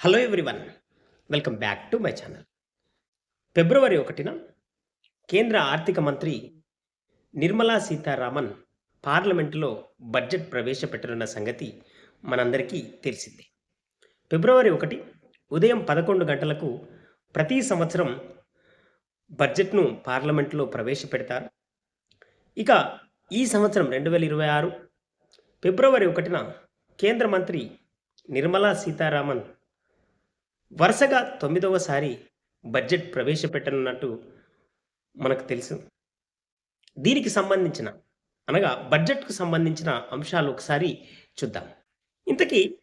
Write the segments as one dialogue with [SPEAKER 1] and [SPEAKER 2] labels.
[SPEAKER 1] Hello everyone welcome back to my channel ఫిబ్రవరి ఒకటిన కేంద్ర ఆర్థిక మంత్రి నిర్మలా సీతారామన్ పార్లమెంటులో బడ్జెట్ ప్రవేశపెట్టనున్న సంగతి మనందరికీ తెలిసిందే. ఫిబ్రవరి ఒకటి ఉదయం పదకొండు గంటలకు ప్రతి సంవత్సరం బడ్జెట్ను పార్లమెంటులో ప్రవేశపెడతారు. ఇక ఈ సంవత్సరం రెండు వేల ఇరవై ఆరు ఫిబ్రవరి ఒకటిన కేంద్ర మంత్రి నిర్మలా సీతారామన్ వరుసగా తొమ్మిదవసారి బడ్జెట్ ప్రవేశపెట్టనున్నట్టు మనకు తెలుసు. దీనికి సంబంధించిన అనగా బడ్జెట్కు సంబంధించిన అంశాలు ఒకసారి చూద్దాం. ఇంతకీ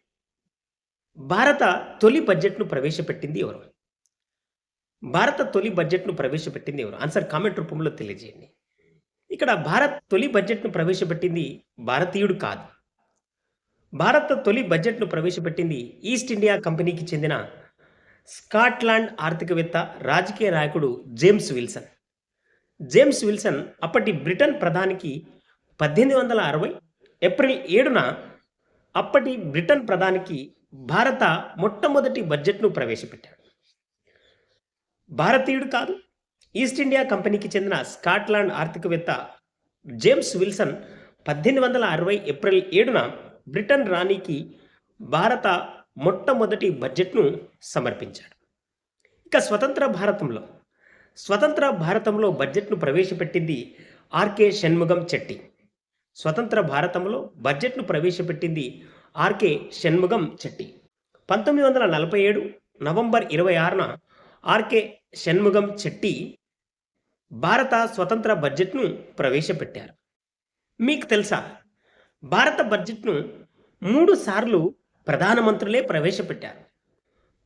[SPEAKER 1] భారత తొలి బడ్జెట్ను ప్రవేశపెట్టింది ఎవరు? భారత తొలి బడ్జెట్ను ప్రవేశపెట్టింది ఎవరు? ఆన్సర్ కామెంట్ రూపంలో తెలియజేయండి. ఇక్కడ భారత్ తొలి బడ్జెట్ను ప్రవేశపెట్టింది భారతీయుడు కాదు. భారత తొలి బడ్జెట్ను ప్రవేశపెట్టింది ఈస్ట్ ఇండియా కంపెనీకి చెందిన స్కాట్లాండ్ ఆర్థికవేత్త రాజకీయ నాయకుడు జేమ్స్ విల్సన్. జేమ్స్ విల్సన్ అప్పటి బ్రిటన్ ప్రధానికి పద్దెనిమిది వందల అరవై ఏప్రిల్ ఏడున అప్పటి బ్రిటన్ ప్రధానికి భారత మొట్టమొదటి బడ్జెట్ను ప్రవేశపెట్టాడు. భారతీయుడు కాదు ఈస్ట్ ఇండియా కంపెనీకి చెందిన స్కాట్లాండ్ ఆర్థికవేత్త జేమ్స్ విల్సన్ పద్దెనిమిది వందల అరవై ఏప్రిల్ ఏడున బ్రిటన్ రాణికి భారత మొట్టమొదటి బడ్జెట్ను సమర్పించాడు. ఇక స్వతంత్ర భారతంలో స్వతంత్ర భారతంలో బడ్జెట్ను ప్రవేశపెట్టింది ఆర్కే షణ్ముగం చెట్టి. స్వతంత్ర భారతంలో బడ్జెట్ను ప్రవేశపెట్టింది ఆర్కే షణ్ముగం చెట్టి. పంతొమ్మిది వందల నలభై ఏడు నవంబర్ ఇరవై ఆరున ఆర్కే షణ్ముగం చెట్టి భారత స్వతంత్ర బడ్జెట్ను ప్రవేశపెట్టారు. మీకు తెలుసా? భారత బడ్జెట్ను మూడు సార్లు ప్రధానమంత్రులే ప్రవేశపెట్టారు.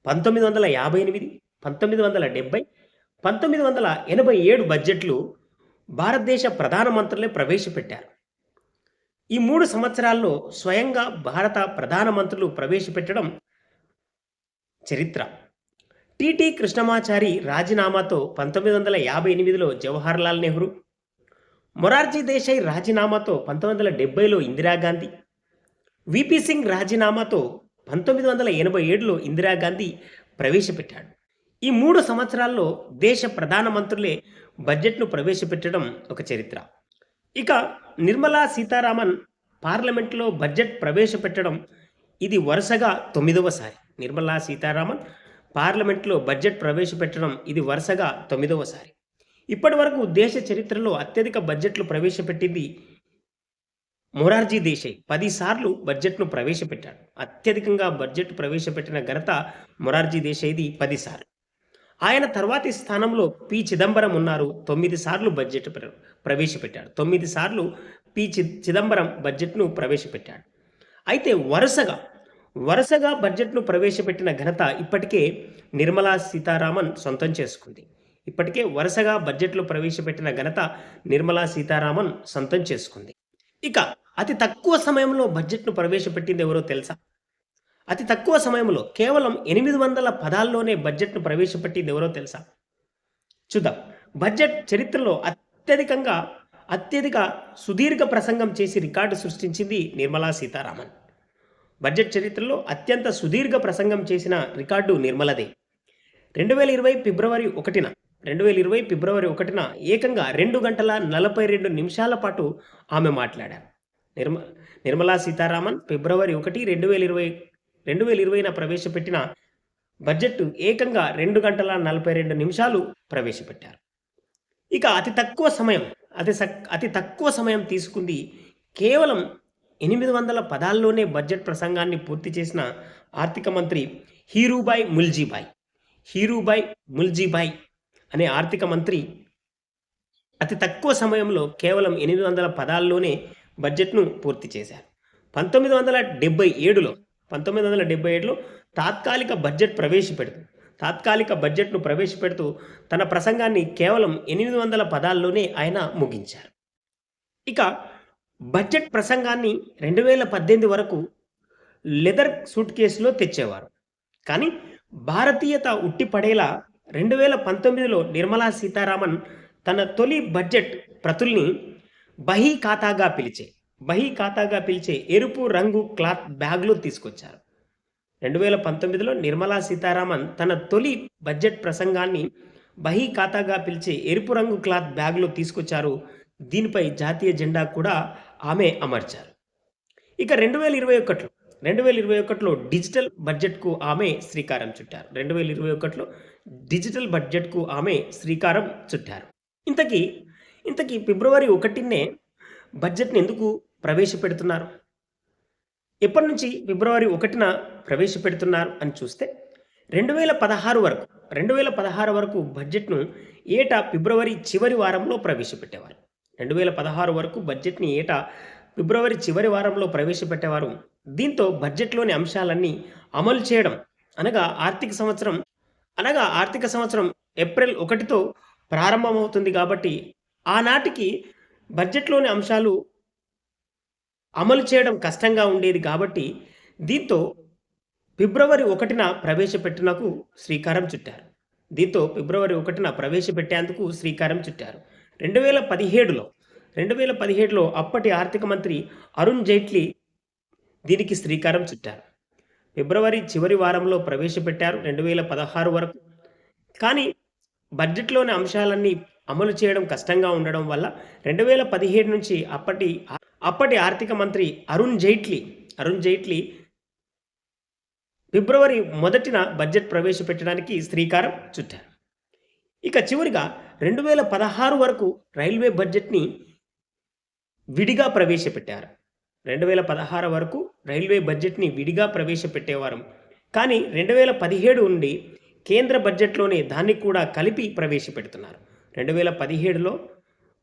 [SPEAKER 1] పంతొమ్మిది వందల యాభై ఎనిమిది పంతొమ్మిది వందల డెబ్బై పంతొమ్మిది వందల ఎనభై ఏడు బడ్జెట్లు భారతదేశ ప్రధానమంత్రులే ప్రవేశపెట్టారు. ఈ మూడు సంవత్సరాల్లో స్వయంగా భారత ప్రధానమంత్రులు ప్రవేశపెట్టడం చరిత్ర. టిటి కృష్ణమాచారి రాజీనామాతో పంతొమ్మిది వందల యాభై ఎనిమిదిలో జవహర్లాల్ నెహ్రూ మొరార్జీ దేశాయ్ రాజీనామాతో పంతొమ్మిది వందల డెబ్బైలో ఇందిరాగాంధీ విపి సింగ్ రాజీనామాతో పంతొమ్మిది వందల ఎనభై ఏడులో ఇందిరాగాంధీ ప్రవేశపెట్టాడు. ఈ మూడు సంవత్సరాల్లో దేశ ప్రధానమంత్రులే బడ్జెట్ను ప్రవేశపెట్టడం ఒక చరిత్ర. ఇక నిర్మలా సీతారామన్ పార్లమెంట్లో బడ్జెట్ ప్రవేశపెట్టడం ఇది వరుసగా తొమ్మిదవసారి నిర్మలా సీతారామన్ పార్లమెంట్లో బడ్జెట్ ప్రవేశపెట్టడం ఇది వరుసగా తొమ్మిదవసారి ఇప్పటి వరకు దేశ చరిత్రలో అత్యధిక బడ్జెట్లు ప్రవేశపెట్టింది మొరార్జీ దేశాయ్ పదిసార్లు బడ్జెట్ను ప్రవేశపెట్టాడు. అత్యధికంగా బడ్జెట్ ప్రవేశపెట్టిన ఘనత మొరార్జీ దేశాయ్ది పదిసార్లు. ఆయన తర్వాతి స్థానంలో పి. చిదంబరం ఉన్నారు. తొమ్మిది సార్లు బడ్జెట్ ప్రవేశపెట్టాడు. తొమ్మిది సార్లు పి. చి చిదంబరం బడ్జెట్ను ప్రవేశపెట్టాడు. అయితే వరుసగా వరుసగా బడ్జెట్ను ప్రవేశపెట్టిన ఘనత ఇప్పటికే నిర్మలా సీతారామన్ సొంతం చేసుకుంది. ఇప్పటికే వరుసగా బడ్జెట్లు ప్రవేశపెట్టిన ఘనత నిర్మలా సీతారామన్ సొంతం చేసుకుంది. ఇక అతి తక్కువ సమయంలో బడ్జెట్ను ప్రవేశపెట్టింది ఎవరో తెలుసా? అతి తక్కువ సమయంలో కేవలం ఎనిమిది వందల పదాల్లోనే బడ్జెట్ను ప్రవేశపెట్టింది ఎవరో తెలుసా? చూద్దాం. బడ్జెట్ చరిత్రలో అత్యధికంగా అత్యధిక సుదీర్ఘ ప్రసంగం చేసి రికార్డు సృష్టించింది నిర్మలా సీతారామన్. బడ్జెట్ చరిత్రలో అత్యంత సుదీర్ఘ ప్రసంగం చేసిన రికార్డు నిర్మలదే. రెండు వేల ఇరవై ఫిబ్రవరి ఒకటిన రెండు వేల ఇరవై ఫిబ్రవరి ఒకటిన ఏకంగా రెండు గంటల నలభై రెండు నిమిషాల పాటు ఆమె మాట్లాడారు. నిర్మ నిర్మలా సీతారామన్ ఫిబ్రవరి ఒకటి రెండు వేల ఇరవై రెండు వేల ఇరవైన ప్రవేశపెట్టిన బడ్జెట్ ఏకంగా రెండు గంటల నలభై రెండు నిమిషాలు ప్రవేశపెట్టారు. ఇక అతి తక్కువ సమయం అతి సక్- అతి తక్కువ సమయం తీసుకుంది కేవలం ఎనిమిది వందల పదాల్లోనే బడ్జెట్ ప్రసంగాన్ని పూర్తి చేసిన ఆర్థిక మంత్రి హీరూబాయ్ ముల్జీబాయ్. హీరూబాయ్ ముల్జీబాయ్ అనే ఆర్థిక మంత్రి అతి తక్కువ సమయంలో కేవలం ఎనిమిది వందల పదాల్లోనే బడ్జెట్ను పూర్తి చేశారు. పంతొమ్మిది వందల డెబ్బై ఏడులో పంతొమ్మిది వందల డెబ్బై ఏడులో తాత్కాలిక బడ్జెట్ ప్రవేశపెడుతూ తాత్కాలిక బడ్జెట్ను ప్రవేశపెడుతూ తన ప్రసంగాన్ని కేవలం ఎనిమిది వందల పదాల్లోనే ఆయన ముగించారు. ఇక బడ్జెట్ ప్రసంగాన్ని రెండు వేల పద్దెనిమిది వరకు లెదర్ సూట్ కేసులో తెచ్చేవారు. కానీ భారతీయత ఉట్టిపడేలా రెండు వేల పంతొమ్మిదిలో నిర్మలా సీతారామన్ తన తొలి బడ్జెట్ ప్రతుల్ని బహీ ఖాతాగా పిలిచే బహీ ఖాతాగా పిలిచే ఎరుపు రంగు క్లాత్ బ్యాగ్లో తీసుకొచ్చారు. రెండు వేల పంతొమ్మిదిలో నిర్మలా సీతారామన్ తన తొలి బడ్జెట్ ప్రసంగాన్ని బహీ ఖాతాగా పిలిచే ఎరుపు రంగు క్లాత్ బ్యాగ్లో తీసుకొచ్చారు. దీనిపై జాతీయ జెండా కూడా ఆమె అమర్చారు. ఇక రెండు వేల ఇరవై ఒకటిలో రెండు వేల ఇరవై ఒకటిలో డిజిటల్ బడ్జెట్కు ఆమె శ్రీకారం చుట్టారు. రెండు వేల ఇరవై ఒకటిలో డిజిటల్ బడ్జెట్కు ఆమె శ్రీకారం చుట్టారు. ఇంతకీ ఇంతకీ ఫిబ్రవరి ఒకటినే బడ్జెట్ని ఎందుకు ప్రవేశపెడుతున్నారు? ఎప్పటి నుంచి ఫిబ్రవరి ఒకటిన ప్రవేశపెడుతున్నారు అని చూస్తే రెండు వేల పదహారు వరకు రెండు వేల పదహారు వరకు బడ్జెట్ను ఏటా ఫిబ్రవరి చివరి వారంలో ప్రవేశపెట్టేవారు. రెండు వేల పదహారు వరకు బడ్జెట్ని ఏటా ఫిబ్రవరి చివరి వారంలో ప్రవేశపెట్టేవారు. దీంతో బడ్జెట్లోని అంశాలన్నీ అమలు చేయడం అనగా ఆర్థిక సంవత్సరం అనగా ఆర్థిక సంవత్సరం ఏప్రిల్ ఒకటితో ప్రారంభమవుతుంది కాబట్టి ఆనాటికి బడ్జెట్లోని అంశాలు అమలు చేయడం కష్టంగా ఉండేది కాబట్టి దీంతో ఫిబ్రవరి ఒకటిన ప్రవేశపెట్టినకు శ్రీకారం చుట్టారు. దీంతో ఫిబ్రవరి ఒకటిన ప్రవేశపెట్టేందుకు శ్రీకారం చుట్టారు. రెండు వేల పదిహేడులో రెండు వేల పదిహేడులో అప్పటి ఆర్థిక మంత్రి అరుణ్ జైట్లీ దీనికి శ్రీకారం చుట్టారు. ఫిబ్రవరి చివరి వారంలో ప్రవేశపెట్టారు రెండు వేల పదహారు వరకు. కానీ బడ్జెట్లోని అంశాలన్నీ అమలు చేయడం కష్టంగా ఉండడం వల్ల రెండు వేల పదిహేడు నుంచి అప్పటి అప్పటి ఆర్థిక మంత్రి అరుణ్ జైట్లీ అరుణ్ జైట్లీ ఫిబ్రవరి మొదటిన బడ్జెట్ ప్రవేశపెట్టడానికి శ్రీకారం చుట్టారు. ఇక చివరిగా రెండు వేల పదహారు వరకు రైల్వే బడ్జెట్ని విడిగా ప్రవేశపెట్టారు. రెండు వేల పదహారు వరకు రైల్వే బడ్జెట్ని విడిగా ప్రవేశపెట్టేవారు. కానీ రెండు వేల పదిహేడు నుండి కేంద్ర బడ్జెట్లోనే దాన్ని కూడా కలిపి ప్రవేశపెడుతున్నారు. రెండు వేల పదిహేడులో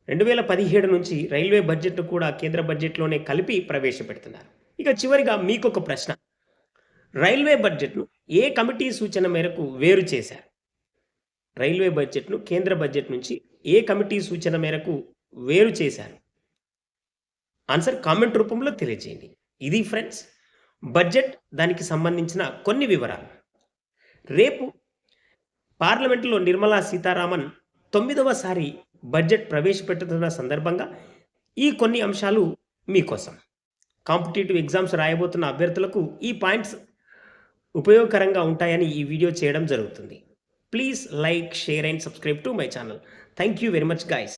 [SPEAKER 1] రెండు వేల పదిహేడు నుంచి రైల్వే బడ్జెట్ను కూడా కేంద్ర బడ్జెట్లోనే కలిపి ప్రవేశపెడుతున్నారు. ఇక చివరిగా మీకు ఒక ప్రశ్న. రైల్వే బడ్జెట్ను ఏ కమిటీ సూచన మేరకు వేరు చేశారు? రైల్వే బడ్జెట్ను కేంద్ర బడ్జెట్ నుంచి ఏ కమిటీ సూచన మేరకు వేరు చేశారు? ఆన్సర్ కామెంట్ రూపంలో తెలియజేయండి. ఇది ఫ్రెండ్స్ బడ్జెట్ దానికి సంబంధించిన కొన్ని వివరాలు. రేపు పార్లమెంటులో నిర్మలా సీతారామన్ తొమ్మిదవసారి బడ్జెట్ ప్రవేశపెట్టుతున్న సందర్భంగా ఈ కొన్ని అంశాలు మీకోసం. కాంపిటేటివ్ ఎగ్జామ్స్ రాయబోతున్న అభ్యర్థులకు ఈ పాయింట్స్ ఉపయోగకరంగా ఉంటాయని ఈ వీడియో చేయడం జరుగుతుంది. Please like share and subscribe to my channel. Thank you very much guys.